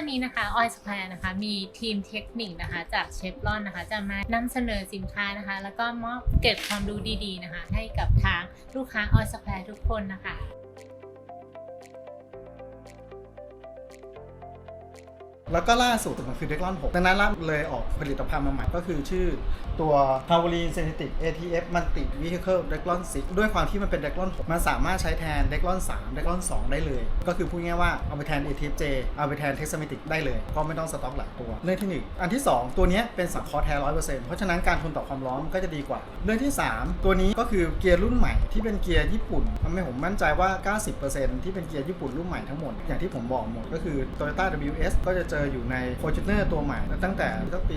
วันนี้นะคะออยสแควร์นะคะมีทีมเทคนิคนะคะจากเชฟรอนนะคะจะมานำเสนอสินค้านะคะ แล้วก็มอบเก็บความรู้ดีๆนะคะ ให้กับทางลูกค้าออยสแควร์ทุกคนนะคะ แล้วก็ล่าสุดมันคือเดกลอน6ดังนั้นล่าเลยออกผลิตภัณฑ์มาใหม่ก็คือชื่อตัว h a v o l i n Synthetic ATF Multi Vehicle d e c l o n 6ด้วยความที่มันเป็น d e c l o n 6มันสามารถใช้แทน d e c l o n 3 d e c l o n 2 ได้เลย ก็คือพูดง่ายว่าเอาไปแทน ATF J เอาไปแทน Texamatic ได้เลย ก็ไม่ต้องสต็อกหลายตัว เรื่องที่1อันที่ 2 ตัวนี้เป็นสังเคราะห์แท้100%เพราะฉะนั้นการทนต่อความร้อนมันก็จะดีกว่า เรื่องที่ 3 ตัวนี้ก็คือเกียร์รุ่นใหม่ที่เป็นเกียร์ญี่ปุ่นทำให้ผมมั่นใจว่า 90%ที่เป็นเกียร์ญี่ปุ่นรุ่นใหม่ทั้งหมดอย่างที่ผมบอกหมดก็คือ Toyota WS ก็จะเจออยู่ใน Fortuner ตัวใหม่ ตั้งแต่ตั้งปี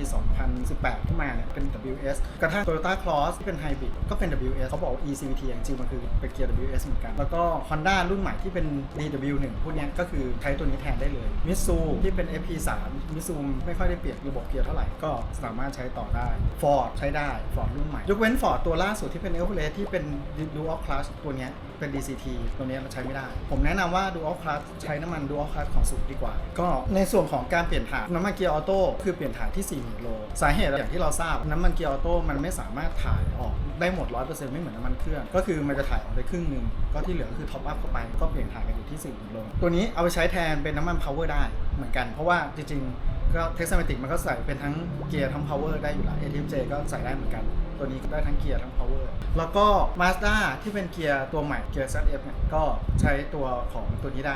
2018 ขึ้นมาเนี่ยเป็น WS กระทั่ง Toyota Cross ที่เป็นไฮบริดก็เป็น WS เขาบอก eCVT อย่างจริงมันคือเป็นเกียร์ WS เหมือนกัน แล้วก็ Honda รุ่นใหม่ที่เป็น DW1 พวกเนี้ยก็คือใช้ตัวนี้แทนได้เลย Mitsu ที่เป็น FP3 Mitsu ไม่ค่อยได้เปรียบระบบเกียร์เท่าไหร่ก็สามารถใช้ต่อได้ Ford ใช้ได้ Ford รุ่นใหม่ยกเว้น Ford ตัวล่าสุดที่เป็น Everest ที่เป็น Dual Clutch ตัวเนี้ยเป็น DCT ตัวเนี้ยมันใช้ไม่ได้ ผมแนะนำว่า Dual Clutch ใช้น้ำมัน Dual Clutch ของสุดดีกว่า ก็ในส่วนของการเปลี่ยนถ่านน้ำมันเกียร์ออโต้คือเปลี่ยนถ่านที่40,000โล สาเหตุอย่างที่เราทราบน้ำมันเกียร์ออโต้มันไม่สามารถถ่ายออกได้หมด 100%ไม่เหมือนน้ำมันเครื่อง ก็คือมันจะถ่ายออกได้ครึ่งหนึ่งก็ที่เหลือคือท็อปอัพเข้าไปก็เปลี่ยนถ่านกันอยู่ที่40,000โล ตัวนี้เอาไปใช้แทนเป็นน้ำมัน power ได้เหมือนกัน เพราะว่าจริงๆก็เท็กซัมติกมันก็ใส่เป็นทั้งเกียร์ทั้ง power ได้อยู่แล้ว ATJ ก็ใส่ได้เหมือนกันตัวนี้ก็ได้ทั้งเกียร์ทั้ง power แล้วก็ Mazda ที่เป็นเกียร์ตัวใหม่เกียร์ ZF เนี่ยก็ใช้ตัวของตัวนี้ได้